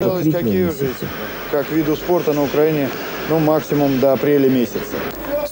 Какие как виду спорта на Украине, ну, максимум до апреля месяца.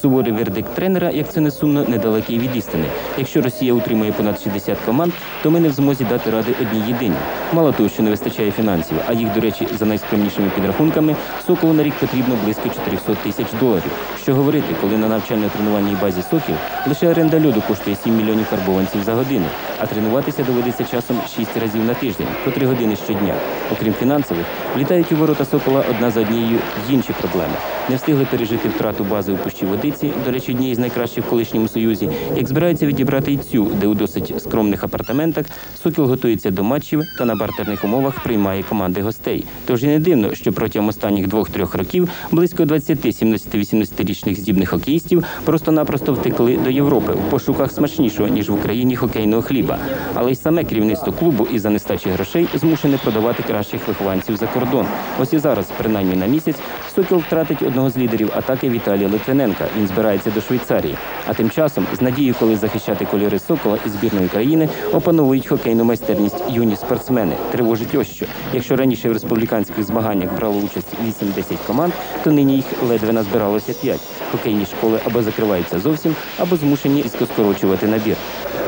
Суворий вердикт тренера, як це не сумно, недалекий від істини. Якщо Росія утримує понад 60 команд, то ми не в змозі дати ради одній єдиній. Мало того, що не вистачає фінансів, а їх, до речі, за найскромнішими підрахунками, Соколу на рік потрібно близько 400 тисяч доларів. Що говорити, коли на навчально-тренувальній базі Сокіл лише оренда льоду коштує 7 мільйонів карбованців за годину, а тренуватися доведеться часом 6 разів на тиждень, по 3 години щодня. Окрім фінансових, влітають у ворота Сокола одна за однією й інші проблеми. Не встигли пережити втрату бази у пущі водиці, до речі, однієї з найкращих в колишньому союзі, як збираються відібрати і цю, де у досить скромних апартаментах Сокіл готується до матчів та на бартерних умовах приймає команди гостей. Тож і не дивно, що протягом останніх двох-трьох років близько 20 17-18-річних здібних хокеїстів просто-напросто втекли до Європи в пошуках смачнішого ніж в Україні хокейного хліба. Але й саме керівництво клубу із-за нестачі грошей змушене продавати кращих вихованців за кордон. Ось і зараз, принаймні на місяць, Сокіл втратить одного з лідерів атаки Віталія Литвиненка. Він збирається до Швейцарії. А тим часом, з надією, коли захищати кольори Сокола і збірної країни, опановують хокейну майстерність юні спортсмени. Тривожить ось що. Якщо раніше в республіканських змаганнях брало участь 8-10 команд, то нині їх ледве назбиралося 5. Хокейні школи або закриваються зовсім, або змушені різко скорочувати набір.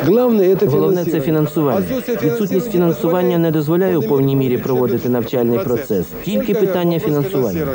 Головне це Головне це фінансування. Відсутність фінансування не дозволяє у повній мірі проводити навчальний процес. Тільки питання фінансування.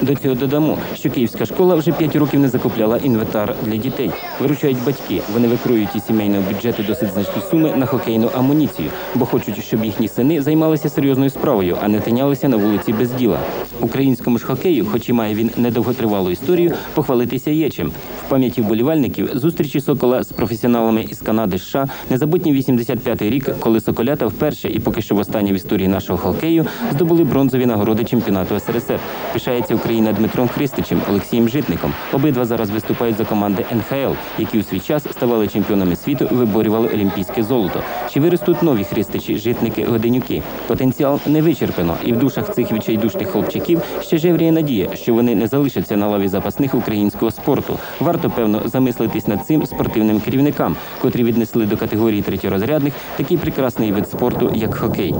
До цього додамо, що київська школа вже 5 років не закупляла інвентар для дітей. Виручають батьки. Вони викроюють із сімейного бюджету досить значні суми на хокейну амуніцію, бо хочуть, щоб їхні сини займалися серйозною справою, а не тинялися на вулиці без діла. Українському ж хокею, хоч і має він недовготривалу історію, похвалитися є чим. В пам'яті вболівальників зустрічі Сокола з професіоналами із Канади США незабутній 85-й рік, коли Соколята вперше і поки що востаннє в історії нашого хокею здобули бронзові нагороди чемпіонату СРСР. Пишається Україна Дмитром Христичем, Олексієм Житником. Обидва зараз виступають за команди НХЛ, які у свій час ставали чемпіонами світу і виборювали олімпійське золото. Чи виростуть нові Христичі, житники, годенюки? Потенціал не вичерпано, і в душах цих відчайдушних хлопчаків ще жевріє надія, що вони не залишаться на лаві запасних українського спорту. Варто певно замислитись над цим спортивним керівникам, котрі віднесли до категорії третєрозрядних такий прекрасний вид спорту, як хокей.